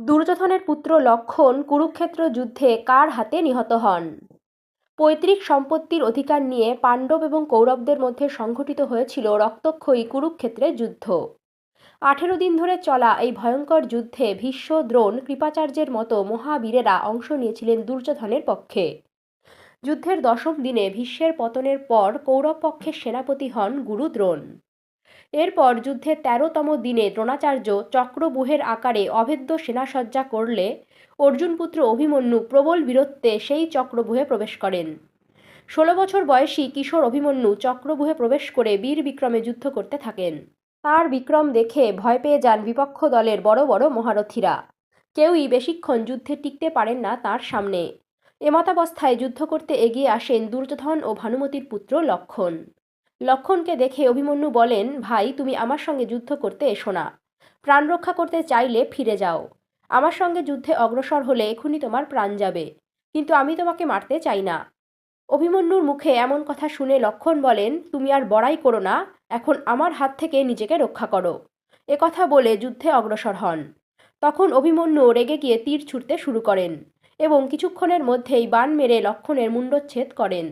দুর্যোধনের পুত্র লক্ষণ কুরুক্ষেত্র যুদ্ধে কার হাতে নিহত হন? পৈতৃক সম্পত্তির অধিকার নিয়ে পাণ্ডব এবং কৌরবদের মধ্যে সংঘটিত হয়েছিল রক্তক্ষয়ী কুরুক্ষেত্রের যুদ্ধ। আঠেরো দিন ধরে চলা এই ভয়ঙ্কর যুদ্ধে ভীষ্ম, দ্রোণ, কৃপাচার্যের মতো মহাবীরেরা অংশ নিয়েছিলেন দুর্যোধনের পক্ষে। যুদ্ধের দশম দিনে ভীষ্মের পতনের পর কৌরব পক্ষের সেনাপতি হন গুরু দ্রোণ এরপর যুদ্ধের তেরোতম দিনে দ্রোণাচার্য চক্রবুহের আকারে অভেদ্য সেনাসজ্জা করলে অর্জুনপুত্র অভিমন্যু প্রবল বীরত্বে সেই চক্রবুহে প্রবেশ করেন। ষোলো বছর বয়সী কিশোর অভিমন্যু চক্রবুহে প্রবেশ করে বীর বিক্রমে যুদ্ধ করতে থাকেন। তার বিক্রম দেখে ভয় পেয়ে যান বিপক্ষ দলের বড় বড় মহারথীরা। কেউই বেশিক্ষণ যুদ্ধে টিকতে পারেন না তার সামনে। এমতাবস্থায় যুদ্ধ করতে এগিয়ে আসেন দুর্যোধন ও ভানুমতির পুত্র লক্ষণ। লক্ষণকে দেখে অভিমন্যু বলেন, ভাই, তুমি আমার সঙ্গে যুদ্ধ করতে এসো না। প্রাণ রক্ষা করতে চাইলে ফিরে যাও। আমার সঙ্গে যুদ্ধে অগ্রসর হলে এখনই তোমার প্রাণ যাবে। কিন্তু আমি তোমাকে মারতে চাই না। অভিমন্যুর মুখে এমন কথা শুনে লক্ষণ বলেন, তুমি আর বড়াই করো না। এখন আমার হাত থেকে নিজেকে রক্ষা করো। কথা বলে যুদ্ধে অগ্রসর হন। তখন অভিমন্যু রেগে গিয়ে তীর ছুটতে শুরু করেন এবং কিছুক্ষণের মধ্যেই বান মেরে লক্ষণের মুণ্ডচ্ছেদ করেন।